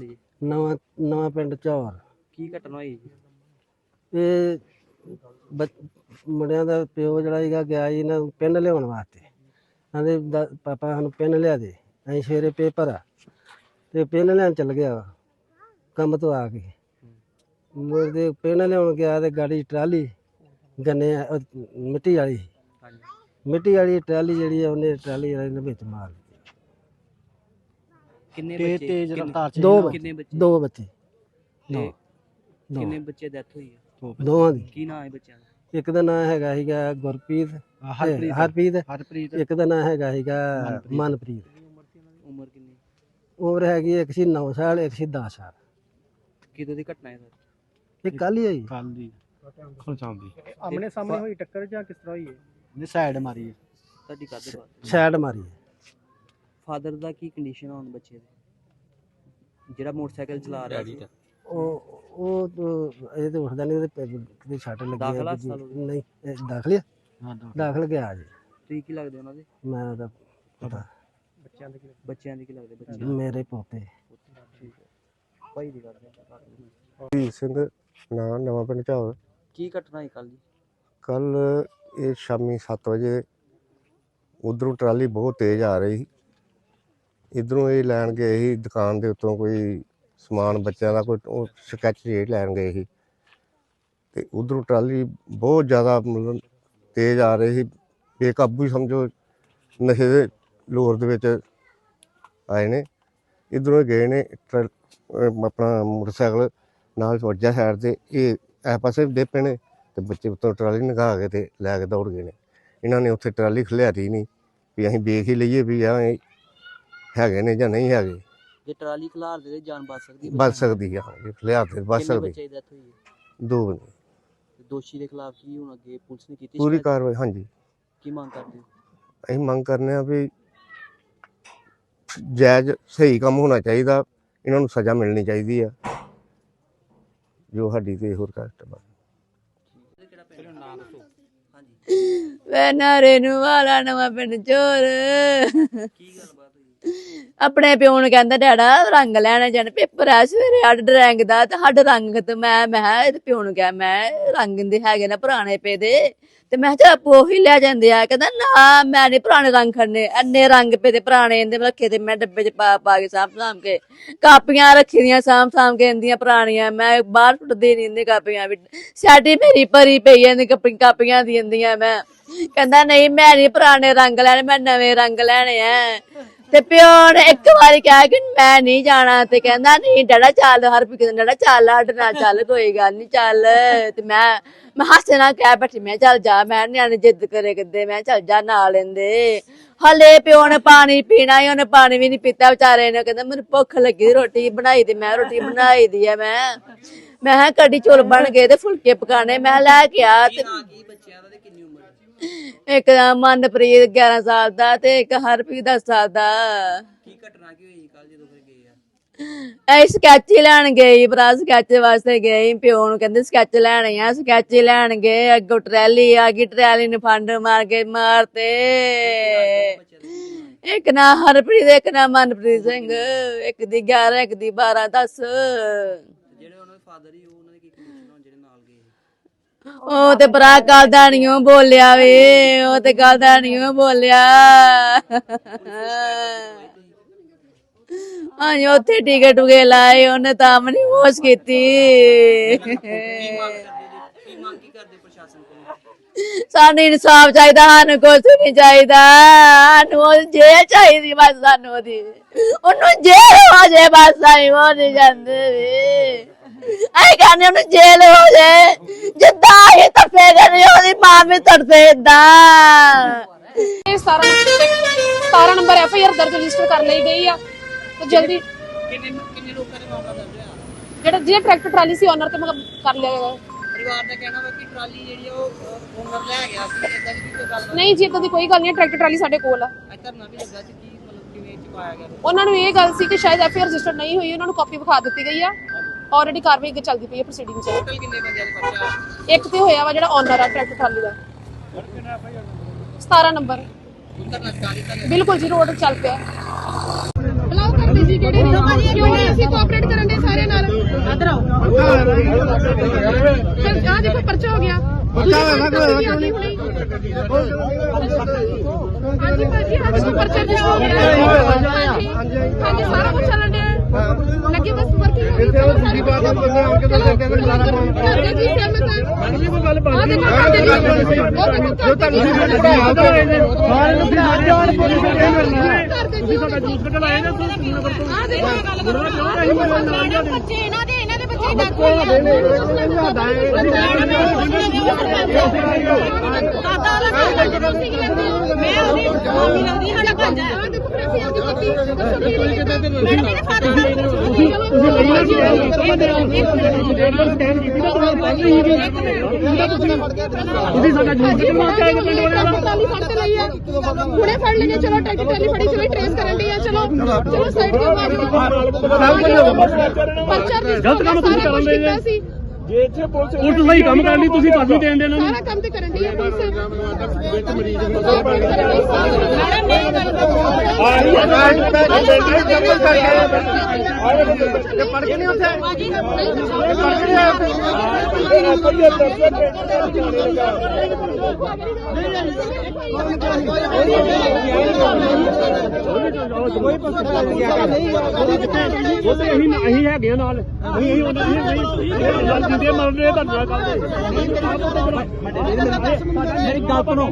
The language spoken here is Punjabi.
ਪਿੰਡ ਜੀ? ਨਵਾਂ ਨਵਾਂ ਪਿੰਡ ਚੌਰ। ਕੀ ਘਟਨਾ ਹੋਈ ਜੀ? ਇਹ ਬੱਚ- ਮੁੰਡਿਆਂ ਦਾ ਪਿਓ ਜਿਹੜਾ ਸੀਗਾ ਗਿਆ ਜੀ ਇਹਨਾਂ ਨੂੰ ਪਿੰਨ ਲਿਆਉਣ ਵਾਸਤੇ। ਕਹਿੰਦੇ ਦਾ- ਪਾਪਾ ਸਾਨੂੰ ਪਿੰਨ ਲਿਆ ਦੇ ਅਸੀਂ ਸਵੇਰੇ ਪੇਪਰ ਆ। ਤੇ ਪਿੰਨ ਲੈਣ ਚੱਲ ਗਿਆ ਵਾ, ਕੰਮ ਤੋਂ ਆ ਕੇ। ਮੁਰਦੇ ਪਿੰਨ ਲਿਆਉਣ ਗਿਆ ਤੇ ਗਾੜੀ ਟਰਾਲੀ ਗੰਨੇ ਅਹ ਮਿੱਟੀ ਵਾਲੀ। ਹਾਂਜੀ। ਮਿੱਟੀ ਵਾਲੀ ਟਰਾਲੀ ਜਿਹੜੀ ਆ ਉਹਨੇ ਟਰਾਲੀ ਵਾਲੇ ਨੇ ਵਿੱਚ ਮਾਰ ਦਿੱਤੀ। ਕਿੰਨੇ ਤੇ ਬੱਚੇ? ਤੇਜ਼ ਕਿੰਨੇ- ਰਫ਼ਤਾਰ ਚ ਦੋ ਕਿੰਨੇ ਬੱਚੇ। ਦੋ ਬੱਚੇ। ਤੇ ਦੋ। ਦੋ। ਕਿੰਨੇ ਬੱਚੇ ਡੈਥ ਹੋਈ ਹੈ ਦੋਵਾਂ ਦੀ। ਕੀ ਨਾਂ ਹੈ ਬੱਚਿਆਂ ਦਾ? ਇੱਕ ਦਾ ਨਾਂ ਹੈਗਾ ਸੀਗਾ ਗੁਰਪ੍ਰੀਤ ਹਰਪ੍ਰੀਤ ਹਰਪ੍ਰੀਤ। ਹਰਪ੍ਰੀਤ। ਇੱਕ ਦਾ ਨਾਂ ਹੈਗਾ ਸੀਗਾ ਮਨਪ੍ਰੀਤ। ਮਨਪ੍ਰੀਤ। ਉਮਰ ਕਿੰਨੀ? ਉਮਰ ਹੈਗੀ ਇੱਕ ਸੀ 9 ਸਾਲ ਇੱਕ ਸੀ 10 ਸਾਲ। ਕਿਦੋਂ ਦੀ ਘਟਨਾ ਹੈ ਸਰ? ਇਹ ਕੱਲ ਹੀ ਹੋਈ। ਕੱਲ ਦੀ। ਖਲਚਾਉਂਦੀ ਆਮਣੇ ਸਾਹਮਣੇ ਹੋਈ ਟੱਕਰ ਜਾਂ ਕਿਸ ਤਰ੍ਹਾਂ ਹੋਈ ਹੈ? ਨੇ ਸਾਈਡ ਮਾਰੀ ਹੈ। ਤੁਹਾਡੀ ਕਾਦੇ ਬਾਤ ਸਾਈਡ ਮਾਰੀ ਹੈ। ਫਾਦਰ ਦਾ ਕੀ ਕੰਡੀਸ਼ਨ ਹੋਣ ਬੱਚੇ ਦੇ? ਜਿਹੜਾ ਮੋਟਰਸਾਈਕਲ ਚਲਾ ਰਿਹਾ ਸੀ। ਉਹ ਉਹ ਤਾਂ ਇਹ ਤੇ ਉੱਠਦਾ ਨਹੀਂ ਉਹਦੇ ਪੈਰ ਕਿਤੇ ਛੱਟ ਲੱਗੀ ਆ ਦਾਖਲ ਦੂਜੀ- ਹਸਪਤਾਲ ਉਹਦੇ? ਨਹੀਂ ਇਹ ਦਾਖਲ ਆ? ਹਾਂ ਦੋ ਦਾਖਲ ਗਿਆ ਜੀ। ਤੁਸੀਂ ਕੀ ਲੱਗਦੇ ਉਹਨਾਂ ਦੇ? ਮੈਂ ਉਹਦਾ ਪਤਾ। ਬੱਚਿਆਂ ਦੇ ਬੱਚਿਆਂ ਦੇ ਕੀ ਲੱਗਦੇ ਬੱਚੇ ਮੇਰੇ ਪੋਤੇ। ਠੀਕ ਹੈ। ਭਾਈ ਦੀ ਕਰਦੇ ਵੀਰ ਸਿੰਘ ਨਾਂ ਨਵਾਂ ਪਿੰਡ ਝਾਵਰ ਕੀ ਘਟਨਾ ਹੈ ਕੱਲ ਜੀ? ਕੱਲ ਇਹ ਸ਼ਾਮੀ 7 ਵਜੇ ਉਧਰੋਂ ਟਰਾਲੀ ਬਹੁਤ ਤੇਜ਼ ਆ ਰਹੀ ਸੀ। ਇਧਰੋਂ ਇਹ ਲੈਣ ਗਏ ਸੀ ਦੁਕਾਨ ਦੇ ਉੱਤੋਂ ਕੋਈ ਸਮਾਨ ਬੱਚਿਆਂ ਦਾ, ਕੋਈ ਉਹ ਸਕੈਚ ਰੇਟ ਲੈਣ ਗਏ ਸੀ। ਤੇ ਉਧਰੋਂ ਟਰਾਲੀ ਬਹੁਤ ਜ਼ਿਆਦਾ ਮਤਲਬ ਤੇਜ਼ ਆ ਰਹੀ ਸੀ। ਬੇਕਾਬੂ ਹੀ ਸਮਝੋ ਨਸ਼ੇ ਦੇ ਲੋਰ ਦੇ ਵਿੱਚ ਆਏ ਨੇ। ਇਧਰੋਂ ਗਏ ਨੇ ਟਰ- ਆਪਣਾ ਮੋਟਰਸਾਈਕਲ ਨਾਲ ਵੱਜਾ ਸਾਈਡ ਤੇ। ਇਹ ਇਹ ਪਾਸੇ ਦੇ ਪਏ ਨੇ ਤੇ ਬੱਚੇ ਉੱਤੋਂ ਟਰਾਲੀ ਨਗਾ ਕੇ ਤੇ ਲੈ ਕੇ ਦੌੜ ਗਏ ਨੇ। ਇਹਨਾਂ ਨੇ ਉੱਥੇ ਟਰਾਲੀ ਖਲਿਆਰੀ ਨਹੀਂ ਵੀ ਅਸੀਂ ਵੇਖ ਹੀ ਲਈਏ ਵੀ ਆ ਹੈਗੇ ਨੇ ਜਾਂ ਨਹੀਂ ਹੈਗੇ। ਜੇ ਟਰਾਲੀ ਖਲਾਰ ਦੇ ਤੇ ਜਾਨ ਬਚ ਸਕਦੀ ਬਚ। ਸਕਦੀ ਆ ਜੇ ਖਲਿਆਰ ਤੇ ਬਚ ਕਿੰਨੇ ਸਕਦੀ। ਬੱਚੇ ਦੀ ਡੈਥ ਹੋਈ ਹੈ? ਦੋ ਬੰਦੇ ਤੇ ਦੋਸ਼ੀ ਦੇ ਖਿਲਾਫ ਕੀ ਹੁਣ ਅੱਗੇ ਪੁਲਿਸ ਨੇ ਕੀਤੀ ਪੂਰੀ ਸ਼ਿਕਾਇਤ? ਕਾਰਵਾਈ ਹਾਂਜੀ। ਕੀ ਮੰਗ ਕਰਦੇ ਹੋ? ਅਸੀਂ ਮੰਗ ਕਰਨੇ ਆ ਵੀ ਜਾਇਜ਼ ਸਹੀ ਕੰਮ ਹੋਣਾ ਚਾਹੀਦਾ। ਇਹਨਾਂ ਨੂੰ ਸਜ਼ਾ ਮਿਲਣੀ ਚਾਹੀਦੀ ਆ। ਜੋ ਸਾਡੀ ਤੇ ਹੋਰ ਕਸ਼ਟ ਬਸ ਕਿਹੜਾ ਪਿੰਡ ਹਾਂਜੀ ਵੇ ਨਾਰੇ ਨੂੰ ਵਾਲਾ ਨਵਾਂ ਪਿੰਡ ਚੋਰ। ਕੀ ਗੱਲਬਾਤ? ਆਪਣੇ ਪਿਓ ਨੂੰ ਕਹਿੰਦਾ, ਡੈਡਾ, ਰੰਗ ਲੈਣਾ ਜਾਣ, ਪੇਪਰ ਆ ਸਵੇਰੇ, ਅੱਡ ਰੰਗ ਦਾ ਤੇ ਹੱਡ ਰੰਗ ਤੇ ਮੈਂ ਮੈਂ ਕਿਹਾ, ਇਹਦੇ ਪਿਓ ਨੂੰ ਕਿਹਾ, ਮੈਂ ਰੰਗ ਦੇ ਹੈਗੇ ਨਾ ਪੁਰਾਣੇ ਪੇ ਦੇ। ਤੇ ਮੈਂ ਕਿਹਾ, ਚੱਲ ਉਹੀ ਲੈ ਜਾਂਦੇ ਆ। ਕਹਿੰਦਾ, ਨਾ, ਮੈਂ ਨਹੀਂ ਪੁਰਾਣੇ ਰੰਗ ਖੜਨੇ ਅੰਨੇ ਰੰਗ ਪੇ ਦੇ ਪੁਰਾਣੇ ਇਹਦੇ ਰੱਖੇ ਤੇ ਮੈਂ ਡੱਬੇ 'ਚ ਪਾ ਪਾ ਕੇ ਸਾਂਭ ਸਾਂਭ ਕੇ। ਕਾਪੀਆਂ ਰੱਖੀ ਦੀਆਂ, ਸਾਂਭ ਸਾਂਭ ਕੇ ਇੰਦੀਆਂ ਪੁਰਾਣੀਆਂ, ਮੈਂ ਬਾਹਰ ਸੁੱਟਦੀ ਨਹੀਂ ਇੰਦੀਆਂ ਕਾਪੀਆਂ ਵੀ। ਸਾਡੀ ਮੇਰੀ ਭਰੀ ਪਈ ਐ ਕਾਪੀ, ਕਾਪੀਆਂ ਦੀ ਇੰਦੀਆਂ ਮੈਂ। ਕਹਿੰਦਾ, ਨਹੀਂ, ਮੈਂ ਨਹੀਂ ਪੁਰਾਣੇ ਰੰਗ ਲੈਣੇ, ਮੈਂ ਨਵੇਂ ਰੰਗ ਲੈਣੇ ਆ। ਤੇ ਪਿਓ ਨੇ ਇੱਕ ਵਾਰੀ ਕਿਹਾ ਕਿ ਮੈਂ ਨਹੀਂ ਜਾਣਾ ਤੇ ਕਹਿੰਦਾ, ਨਹੀਂ ਡੜਾ ਚੱਲ ਹਰ ਵੀ ਡੜਾ ਚੱਲ ਅੱਡ ਨਾ ਚੱਲ, ਕੋਈ ਗੱਲ ਨਹੀਂ, ਚੱਲ। ਤੇ ਮੈਂ ਮੈਂ ਹੱਸੇ ਨਾਲ ਕਹਿ ਬੈਠੀ, ਮੈਂ ਚੱਲ ਜਾ, ਮੈਂ ਨਿਆਣੇ ਜਿੱਦ ਕਰੇ ਕਿੱਦੇ? ਮੈਂ ਚੱਲ ਜਾ, ਨਾਲ ਲੈਂਦੇ। ਹਲੇ ਪਿਓ ਨੇ ਪਾਣੀ ਪੀਣਾ ਹੀ, ਉਹਨੇ ਪਾਣੀ ਵੀ ਨਹੀਂ ਪੀਤਾ, ਵਿਚਾਰੇ ਨੇ ਕਹਿੰਦਾ, ਮੈਨੂੰ ਭੁੱਖ ਲੱਗੀ ਰੋਟੀ ਬਣਾਈ ਤੇ ਮੈਂ ਰੋਟੀ ਬਣਾਈ ਦੀ ਆ ਮੈਂ। ਮੈਂ ਕਿਹਾ, ਕੜੀ ਚੋਲ ਬਣ ਗਏ ਤੇ ਫੁਲਕੇ ਪਕਾਣੇ ਮੈਂ ਲੈ ਕੇ ਆ ਤੇ ਨਾਂ ਕੀ ਬੱਚਿਆਂ ਦਾ ਤੇ ਕਿੰਨੀ ਉਮਰ ਹੈ ਇੱਕ ਦਾ ਮਨਪ੍ਰੀਤ 11 ਸਾਲ ਦਾ ਤੇ ਇੱਕ ਹਰਪ੍ਰੀਤ 10 ਸਾਲ ਦਾ। ਕੀ ਘਟਨਾ ਕੀ ਹੋਈ ਕੱਲ ਜਦੋਂ ਫਿਰ ਗਏ ਆ? ਐ ਸਕੈਚ ਹੀ ਲੈਣ ਗਈ ਭਰਾ ਸਕੈਚ ਵਾਸਤੇ ਗਈ ਪਿਓ ਨੂੰ ਕਹਿੰਦੇ ਸਕੈਚ ਲੈਣੇ ਆ ਸਕੈਚ ਹੀ ਲੈਣ ਗਏ ਅੱਗੋਂ ਟਰੈਲੀ ਆ ਗਈ ਟਰੈਲੀ ਨੂੰ ਫੰਡ ਮਾਰ ਕੇ ਮਾਰਤੇ? ਇੱਕ ਨਾ ਹਰਪ੍ਰੀਤ ਇੱਕ ਨਾ ਮਨਪ੍ਰੀਤ ਸਿੰਘ ਇੱਕ ਦੀ 11 ਇੱਕ ਦੀ 12 10 ਤੇ ਜਿਹੜੇ ਉਹਨਾਂ ਦੇ ਫਾਦਰ ਹੀ ਉਹ ਉਹਨਾਂ ਦੇ ਕੀ ਕੰਡੀਸ਼ਨ ਹੋਣ ਜਿਹੜੇ ਨਾਲ ਗਏ ਸੀ? ਉਹ ਤੇ ਭਰਾ ਗੱਲ ਦਾ ਨੀ ਓ ਬੋਲਿਆ ਵੇ, ਉਹ ਤੇ ਗੱਲ ਦਾ ਨੀ ਓ ਬੋਲਿਆ। ਹਾਂਜੀ ਉੱਥੇ ਟਿਕਟ ਟੁਕੇ ਲਾਏ, ਉਹਨੇ ਤਾਂ ਮਨੀ ਹੋਸ਼ ਕੀਤੀ। ਕਰਦੇ ਸਾਨੂੰ ਇਨਸਾਫ ਚਾਹੀਦਾ, ਸਾਨੂੰ ਕੁਝ ਨਹੀਂ ਚਾਹੀਦਾ। ਸਾਨੂੰ ਉਹ ਜੇਲ੍ਹ ਚਾਹੀਦੀ, ਬਸ ਸਾਨੂੰ ਉਹਦੀ। ਉਹਨੂੰ ਜੇ ਹੋ ਜਾਏ ਬਸ ਅਸੀਂ ਉਹ ਨਹੀਂ ਜਾਂਦੇ ਵੀ। ਅਸੀਂ ਕਹਿੰਦੇ ਉਹਨੂੰ ਜੇਲ੍ਹ ਹੋ ਜਾਏ ਜਿੱਦਾਂ ਇਹ ਤੜਫੇ ਕਰੇ ਉਹਦੀ ਮਾਂ ਵੀ ਤੜਫੇ ਏਦਾਂ। ਇਹ 17 17 ਨੰਬਰ ਐਫ ਆਈ ਆਰ ਦਰਜ ਰਜਿਸਟਰ ਕਰ ਲਈ ਗਈ ਆ। ਤੇ ਜਲਦੀ ਕਿੰਨੇ ਕਿੰਨੇ ਲੋਕਾਂ ਦੇ ਮਾਮਲਾ ਦਰਜ ਹੋਇਆ? ਜਿਹੜਾ ਜਿਹੜਾ ਟਰੈਕਟਰ ਟਰਾਲੀ ਸੀ ਓਨਰ ਤੇ ਮਤਲਬ ਕਰ ਲਿਆ ਗਿਆ ਪਰਿਵਾਰ ਦਾ ਕਹਿਣਾ ਵਾ ਕਿ ਟਰਾਲੀ ਜਿਹੜੀ ਆ ਉਹ ਓਨਰ ਲੈ ਗਿਆ ਸੀ ਇਦਾਂ ਦੀ ਕੋਈ ਗੱਲ ਨਹੀਂ ਜੀ ਇਦਾਂ ਦੀ ਕੋਈ ਗੱਲ ਨਹੀਂ ਟਰੈਕਟਰ ਟਰਾਲੀ ਸਾਡੇ ਕੋਲ ਆ। ਅੱਜ ਧਰਨਾ ਵੀ ਲੱਗਾ ਸੀ ਕੀ ਮਤਲਬ ਕਿਵੇਂ ਚੁਕਾਇਆ ਗਿਆ। ਉਹਨਾਂ ਨੂੰ ਇਹ ਗੱਲ ਸੀ ਕਿ ਸ਼ਾਇਦ ਐਫ ਆਈ ਆਰ ਰਜਿਸਟਰ ਨਹੀਂ ਹੋਈ ਉਹਨਾਂ ਨੂੰ ਕਾਪੀ ਵਿਖਾ ਦਿੱਤੀ ਗਈ ਆ। ਆਲਰੇਡੀ ਕਾਰਵਾਈ ਅੱਗੇ ਚੱਲਦੀ ਪਈ ਹੈ ਪ੍ਰੋਸੀਡਿੰਗ ਚ। ਟੋਟਲ ਕਿੰਨੇ ਬੰਦਿਆਂ ਦੇ ਪਰਚਾ ਇੱਕ ਤੇ ਹੋਇਆ ਵਾ ਜਿਹੜਾ ਓਨਰ ਆ ਟਰੈਕਟਰ ਟਰਾਲੀ ਦਾ। 17 ਨੰਬਰ। ਬਿਲਕੁਲ ਜੀ ਰੋਡ ਚੱਲ ਪਿਆ। ਜੀ ਕਿਹੜੇ ਨੇ ਕਿਉਂ ਨਹੀਂ ਅਸੀਂ ਕੋਆਪਰੇਟ ਕਰਨ ਦੇ ਸਾਰਿਆਂ ਨਾਲ। ਇਧਰ ਆਓ। ਆ ਦੇਖੋ ਪਰਚਾ ਹੋ ਗਿਆ। ਪਰਚਾ ਹੋਇਆ ਕਿਉਂ ਨਹੀਂ ਹਾਂਜੀ ਭਾਜੀ ਪਰਚਾ ਜੀ ਹੋ ਗਿਆ ਹਾਂਜੀ ਹਾਂਜੀ ਸਾਰਾ ਕੁਝ ਚੱਲਣ ਡਿਆ ਹੈ। ਲੱਗੀ ਬਸ ਵਰਕਿੰਗ ਹੋ ਗਈ ਸਾਰੀ ਆ ਬੰਦੇ ਆ ਕੇ ਦੱਸ ਕੇ ਖਲਾਰਾ ਕਰਦੇ ਜੀ ਸਹਿਮਤ ਹੈ ਮੈਨੂੰ ਕੋਈ ਗੱਲ ਬਣ ਦੇਖੋ ਕਰਦੇ ਜੀ ਉਹ ਦੇਖੋ ਜੋ ਤੁਹਾਨੂੰ ਸਾਰੇ ਨੂੰ ਫਿਰ ਜਾਣ ਪੁਲਿਸ ਨੇ ਇਹ ਮਿਲਣਾ ਜੀ ਸਾਡਾ ਜੂਸ ਕਢਾਏ ਨਾ? ਤੁਸੀਂ ਨੰਬਰ ਤੋਂ? ਆ ਦੇਖੋ ਗੱਲ ਕਰੋ। ਬੱਚੇ ਇਹਨਾਂ ਦੇ ਇਹਨਾਂ ਦੇ ਬੱਚੇ ਡਾਕੂ ਦਾਦਾ ਲਗਾ ਮੈਂ ਉਹਦੀ ਮਾਮੀ ਲੱਗਦੀ ਸਾਡਾ ਭਾਂਜਾ ਆ ਦੇਖੋ ਫਿਰ ਅਸੀਂ ਆਪਦੀ ਬੱਤੀ ਦੱਸੋ ਕੀ ਮੈਡਮ ਇਹਦੇ ਫਾਦਰ ਤੁਸੀਂ ਸਾਡਾ ਜੂਸ ਕਢਵਾ ਕੇ ਆਏ ਪਿੰਡ ਵਾਲਿਆਂ ਦਾ ਟਰਾਲੀ ਫੜ ਤੇ ਲਈ ਆ ਹੁਣੇ ਫੜ ਲਈਏ ਚਲੋ ਟਰੈਕਟਰ ਟਰਾਲੀ ਫੜੀ ਚਲੋ ਟ੍ਰੇਸ ਕਰਨ ਲਈ ਆ ਚਲੋ ਚਲੋ ਸਾਈਡ ਤੇ ਪਰਚਾ ਗਲਤ ਕੰਮ ਤੁਸੀਂ ਕਰਨ ਦੇ ਜੇ। ਜੇ ਇੱਥੇ ਪੁਲਿਸ ਪੁਲਿਸ ਸਹੀ ਕੰਮ ਕਰਨੀ ਤੁਸੀਂ ਫਾਸੀ ਦੇਣ ਦੇ ਇਹਨਾਂ ਨੂੰ ਸਾਰਾ ਕੰਮ ਤੇ ਕਰਨ ਦੀ ਆ ਪੁਲਿਸ ਵਿੱਚ ਮਰੀਜ਼ ਨੂੰ ਮੈਡਮ ਮੇਰੀ ਗੱਲ ਪੜ ਕੇ ਨਹੀਂ ਉੱਥੇ ਕੋਈ ਪਸੰਦ ਨਹੀਂ ਆ ਉਹ ਤੇ ਅਸੀਂ ਅਸੀਂ ਹੈਗੇ ਨਾਲ ਅਸੀਂ ਉਹਨਾਂ ਦੀ ਨਹੀਂ ਗੱਲ ਜਿੰਦੇ ਮਰਦੇ ਤੁਹਾਨੂੰ ਗੱਲ ਦੇ ਮੇਰੀ ਗੱਲ ਸੁਣੋ।